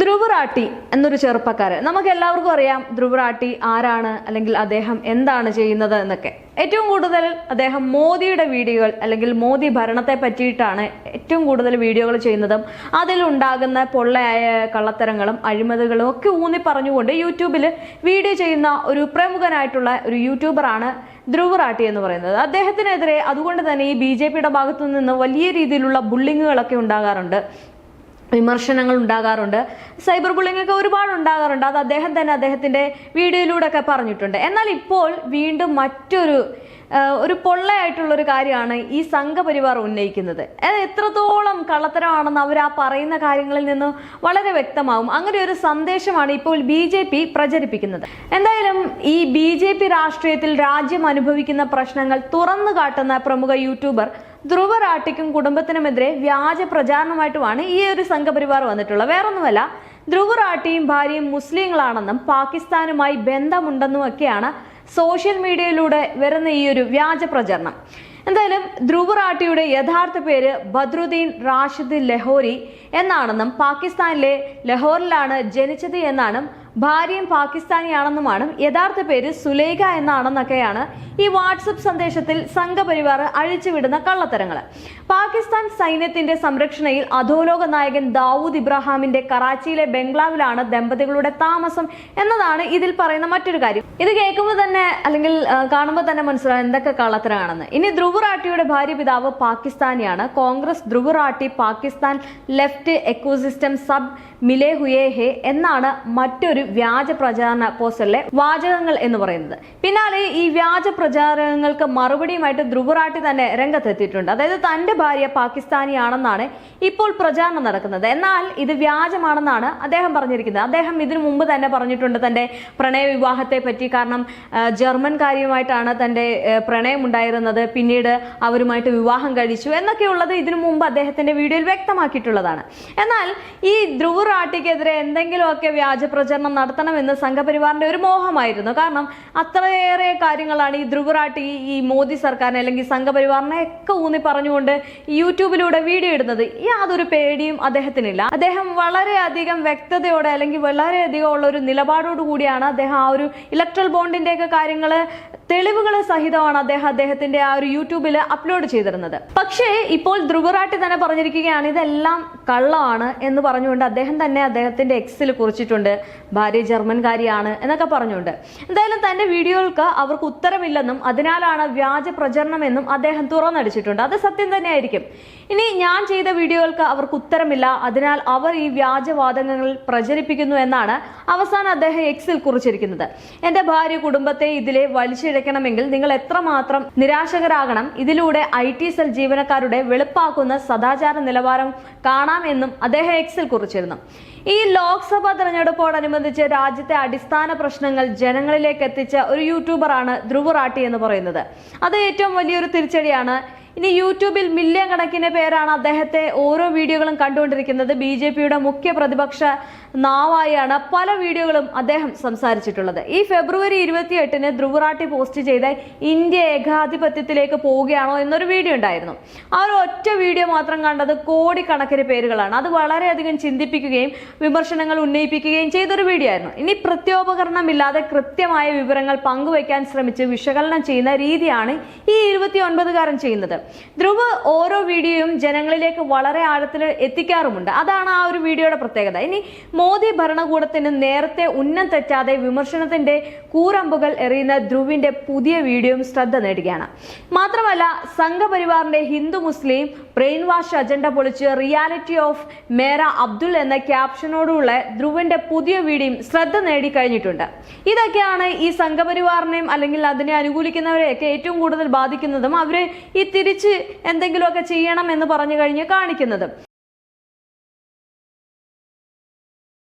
ധ്രുവറാട്ടി എന്നൊരു ചെറുപ്പക്കാരൻ. നമുക്ക് എല്ലാവർക്കും അറിയാം ധ്രുവറാട്ടി ആരാണ് അല്ലെങ്കിൽ അദ്ദേഹം എന്താണ് ചെയ്യുന്നത് എന്നൊക്കെ. ഏറ്റവും കൂടുതൽ അദ്ദേഹം മോദിയുടെ വീഡിയോകൾ അല്ലെങ്കിൽ മോദി ഭരണത്തെ പറ്റിയിട്ടാണ് ഏറ്റവും കൂടുതൽ വീഡിയോകൾ ചെയ്യുന്നതും അതിലുണ്ടാകുന്ന പൊള്ളയായ കള്ളത്തരങ്ങളും അഴിമതികളും ഒക്കെ ഊന്നി പറഞ്ഞുകൊണ്ട് യൂട്യൂബിൽ വീഡിയോ ചെയ്യുന്ന ഒരു പ്രമുഖനായിട്ടുള്ള ഒരു യൂട്യൂബറാണ് ധ്രുവറാട്ടി എന്ന് പറയുന്നത്. അദ്ദേഹത്തിനെതിരെ അതുകൊണ്ട് തന്നെ ഈ ബി ജെ പിയുടെ ഭാഗത്തു നിന്ന് വലിയ രീതിയിലുള്ള ബുള്ളിങ്ങുകളൊക്കെ ഉണ്ടാകാറുണ്ട്. വിമർശനങ്ങൾ ഉണ്ടാകാറുണ്ട്. സൈബർ ബുള്ളിംഗ് ഒക്കെ ഒരുപാട് ഉണ്ടാകാറുണ്ട്. അത് അദ്ദേഹം തന്നെ അദ്ദേഹത്തിന്റെ വീഡിയോയിലൂടെ ഒക്കെ പറഞ്ഞിട്ടുണ്ട്. എന്നാൽ ഇപ്പോൾ വീണ്ടും മറ്റൊരു ഒരു പൊള്ളയായിട്ടുള്ള ഒരു കാര്യമാണ് ഈ സംഘപരിവാർ ഉന്നയിക്കുന്നത്. അത് എത്രത്തോളം കള്ളത്തരമാണെന്ന് അവർ ആ പറയുന്ന കാര്യങ്ങളിൽ നിന്ന് വളരെ വ്യക്തമാവും. അങ്ങനെ ഒരു സന്ദേശമാണ് ഇപ്പോൾ ബി ജെ പി പ്രചരിപ്പിക്കുന്നത്. എന്തായാലും ഈ ബി ജെ പി രാഷ്ട്രീയത്തിൽ രാജ്യം അനുഭവിക്കുന്ന പ്രശ്നങ്ങൾ തുറന്നു കാട്ടുന്ന പ്രമുഖ യൂട്യൂബർ ധ്രുവ റാട്ടിക്കും കുടുംബത്തിനുമെതിരെ വ്യാജ പ്രചാരണമായിട്ടുമാണ് ഈ ഒരു സംഘപരിവാർ വന്നിട്ടുള്ളത്. വേറൊന്നുമല്ല ധ്രുവ റാട്ടിയും ഭാര്യയും മുസ്ലിങ്ങളാണെന്നും പാകിസ്ഥാനുമായി ബന്ധമുണ്ടെന്നും ഒക്കെയാണ് സോഷ്യൽ മീഡിയയിലൂടെ വരുന്ന ഈ ഒരു വ്യാജ പ്രചരണം. എന്തായാലും ധ്രുവ റാട്ടിയുടെ യഥാർത്ഥ പേര് ബദ്രുദ്ദീൻ റാഷിദ് ലഹോരി എന്നാണെന്നും പാകിസ്ഥാനിലെ ലഹോറിലാണ് ജനിച്ചത് എന്നാണ് ഭാര്യയും പാകിസ്ഥാനിയാണെന്നുമാണ് യഥാർത്ഥ പേര് സുലേഖ എന്നാണെന്നൊക്കെയാണ് ഈ വാട്സപ്പ് സന്ദേശത്തിൽ സംഘപരിവാർ അഴിച്ചുവിടുന്ന കള്ളത്തരങ്ങൾ. പാകിസ്ഥാൻ സൈന്യത്തിന്റെ സംരക്ഷണയിൽ അധോലോക നായകൻ ദാവൂദ് ഇബ്രാഹാമിന്റെ കറാച്ചിയിലെ ബംഗ്ലാവിലാണ് ദമ്പതികളുടെ താമസം എന്നതാണ് ഇതിൽ പറയുന്ന മറ്റൊരു കാര്യം. ഇത് കേൾക്കുമ്പോൾ തന്നെ അല്ലെങ്കിൽ കാണുമ്പോൾ തന്നെ മനസ്സിലാവും എന്തൊക്കെ കള്ളത്തരമാണെന്ന്. ഇനി ധ്രുവറാട്ടിയുടെ ഭാര്യ പിതാവ് പാകിസ്ഥാനിയാണ്. Congress ധ്രുവറാട്ടി Pakistan left ecosystem sub മിലേ ഹുയേ ഹെ എന്നാണ് മറ്റൊരു വ്യാജ പ്രചാരണ പോസ്റ്ററിലെ വാചകങ്ങൾ എന്ന് പറയുന്നത്. പിന്നാലെ ഈ വ്യാജ പ്രചാരണങ്ങൾക്ക് മറുപടിയുമായിട്ട് ധ്രുവറാട്ടി തന്നെ രംഗത്തെത്തിയിട്ടുണ്ട്. അതായത് തന്റെ ഭാര്യ പാകിസ്ഥാനിയാണെന്നാണ് ഇപ്പോൾ പ്രചാരണം നടക്കുന്നത്. എന്നാൽ ഇത് വ്യാജമാണെന്നാണ് അദ്ദേഹം പറഞ്ഞിരിക്കുന്നത്. അദ്ദേഹം ഇതിനു മുമ്പ് തന്നെ പറഞ്ഞിട്ടുണ്ട് തന്റെ പ്രണയ വിവാഹത്തെ പറ്റി. കാരണം ജർമ്മൻ ജർമ്മൻകാരിയുമായിട്ടാണ് തന്റെ പ്രണയം പ്രണയമുണ്ടായിരുന്നത്. പിന്നീട് അവരുമായിട്ട് വിവാഹം കഴിച്ചു എന്നൊക്കെയുള്ളത് ഇതിനു മുമ്പ് അദ്ദേഹത്തിന്റെ വീഡിയോയിൽ വ്യക്തമാക്കിയിട്ടുള്ളതാണ്. എന്നാൽ ഈ ധ്രുവ് റാട്ടിക്കെതിരെ എന്തെങ്കിലുമൊക്കെ വ്യാജ പ്രചരണം നടത്തണമെന്ന് സംഘപരിവാറിന്റെ ഒരു മോഹമായിരുന്നു. കാരണം അത്രയേറെ കാര്യങ്ങളാണ് ഈ ധ്രുവറാട്ടി ഈ മോദി സർക്കാരിനെ അല്ലെങ്കിൽ സംഘപരിവാറിനെ ഒക്കെ ഊന്നി പറഞ്ഞുകൊണ്ട് യൂട്യൂബിലൂടെ വീഡിയോ ഇടുന്നത്. യാതൊരു പേടിയും അദ്ദേഹത്തിനില്ല. അദ്ദേഹം വളരെയധികം വ്യക്തതയോടെ അല്ലെങ്കിൽ വളരെയധികം ഉള്ള ഒരു നിലപാടോട് കൂടിയാണ് അദ്ദേഹം ആ ഒരു ഇലക്ട്രൽ ബോണ്ടിന്റെ ഒക്കെ കാര്യങ്ങൾ തെളിവുകൾ സഹിതമാണ് അദ്ദേഹം അദ്ദേഹത്തിന്റെ ആ ഒരു യൂട്യൂബിൽ അപ്ലോഡ് ചെയ്തിരുന്നത്. പക്ഷേ ഇപ്പോൾ ധ്രുവറാട്ടി തന്നെ പറഞ്ഞിരിക്കുകയാണ് ഇതെല്ലാം കള്ളമാണ് എന്ന് പറഞ്ഞുകൊണ്ട് അദ്ദേഹം തന്നെ അദ്ദേഹത്തിന്റെ എക്സിൽ കുറിച്ചിട്ടുണ്ട്. ഭാര്യ ജർമ്മൻകാരിയാണ് എന്നൊക്കെ പറഞ്ഞുകൊണ്ട്. എന്തായാലും തന്റെ വീഡിയോകൾക്ക് അവർക്ക് ഉത്തരമില്ലെന്നും അതിനാലാണ് വ്യാജ പ്രചരണമെന്നും അദ്ദേഹം തുറന്നടിച്ചിട്ടുണ്ട്. അത് സത്യം തന്നെയായിരിക്കും. ഇനി ഞാൻ ചെയ്ത വീഡിയോകൾക്ക് അവർക്ക് ഉത്തരമില്ല. അതിനാൽ അവർ ഈ വ്യാജവാദങ്ങൾ പ്രചരിപ്പിക്കുന്നു എന്നാണ് അവസാനം അദ്ദേഹം എക്സിൽ കുറിച്ചിരിക്കുന്നത്. എന്റെ ഭാര്യ കുടുംബത്തെ ഇതിലെ വലിച്ചിഴക്കണമെങ്കിൽ നിങ്ങൾ എത്രമാത്രം നിരാശകരാകണം. ഇതിലൂടെ ഐ ടി സെൽ ജീവനക്കാരുടെ വെളുപ്പാക്കുന്ന സദാചാര നിലവാരം കാണാമെന്നും അദ്ദേഹം എക്സിൽ കുറിച്ചിരുന്നു. ഈ ലോക്സഭാ തെരഞ്ഞെടുപ്പോടനുബന്ധിച്ച് രാജ്യത്തെ അടിസ്ഥാന പ്രശ്നങ്ങൾ ജനങ്ങളിലേക്ക് എത്തിച്ച ഒരു യൂട്യൂബറാണ് ധ്രുവ് റാട്ടി എന്ന് പറയുന്നത്. അത് ഏറ്റവും വലിയൊരു തിരിച്ചടിയാണ് ഇനി യൂട്യൂബിൽ മില്യൺ കണക്കിന് പേരാണ് അദ്ദേഹത്തെ ഓരോ വീഡിയോകളും കണ്ടുകൊണ്ടിരിക്കുന്നത്. ബി ജെ പിയുടെ മുഖ്യ പ്രതിപക്ഷ നാവായാണ് പല വീഡിയോകളും അദ്ദേഹം സംസാരിച്ചിട്ടുള്ളത്. ഈ ഫെബ്രുവരി ഇരുപത്തി എട്ടിന് ധ്രുവറാട്ടി പോസ്റ്റ് ചെയ്ത ഇന്ത്യ ഏകാധിപത്യത്തിലേക്ക് പോവുകയാണോ എന്നൊരു വീഡിയോ ഉണ്ടായിരുന്നു. ആ ഒരു ഒറ്റ വീഡിയോ മാത്രം കണ്ടത് കോടിക്കണക്കിന് പേരുകളാണ്. അത് വളരെയധികം ചിന്തിപ്പിക്കുകയും വിമർശനങ്ങൾ ഉന്നയിപ്പിക്കുകയും ചെയ്തൊരു വീഡിയോ ആയിരുന്നു. ഇനി പ്രത്യോപകരണമില്ലാതെ കൃത്യമായ വിവരങ്ങൾ പങ്കുവയ്ക്കാൻ ശ്രമിച്ച് വിശകലനം ചെയ്യുന്ന രീതിയാണ് ഈ ഇരുപത്തി ഒൻപതുകാരൻ ചെയ്യുന്നത്. ധ്രുവ് ഓരോ വീഡിയോയും ജനങ്ങളിലേക്ക് വളരെ ആഴത്തിൽ എത്തിക്കാറുമുണ്ട്. അതാണ് ആ ഒരു വീഡിയോയുടെ പ്രത്യേകത. ഇനി മോദി ഭരണകൂടത്തിന് നേരത്തെ ഉന്നം തെറ്റാതെ വിമർശനത്തിന്റെ കൂരമ്പുകൾ എറിയുന്ന ധ്രുവിന്റെ പുതിയ വീഡിയോയും ശ്രദ്ധ നേടുകയാണ്. മാത്രമല്ല സംഘപരിവാറിന്റെ Hindu Muslim brain wash agenda പൊളിച്ച് റിയാലിറ്റി ഓഫ് മേര അബ്ദുൽ എന്ന ക്യാപ്ഷനോടുള്ള ധ്രുവിന്റെ പുതിയ വീഡിയോയും ശ്രദ്ധ നേടിക്കഴിഞ്ഞിട്ടുണ്ട് ഇതൊക്കെയാണ് ഈ സംഘപരിവാറിനെയും അല്ലെങ്കിൽ അതിനെ അനുകൂലിക്കുന്നവരെയൊക്കെ ഏറ്റവും കൂടുതൽ ബാധിക്കുന്നതും. അവർ ഈ തിരിച്ച് എന്തെങ്കിലുമൊക്കെ ചെയ്യണം എന്ന് പറഞ്ഞു കഴിഞ്ഞ് കാണിക്കുന്നതും.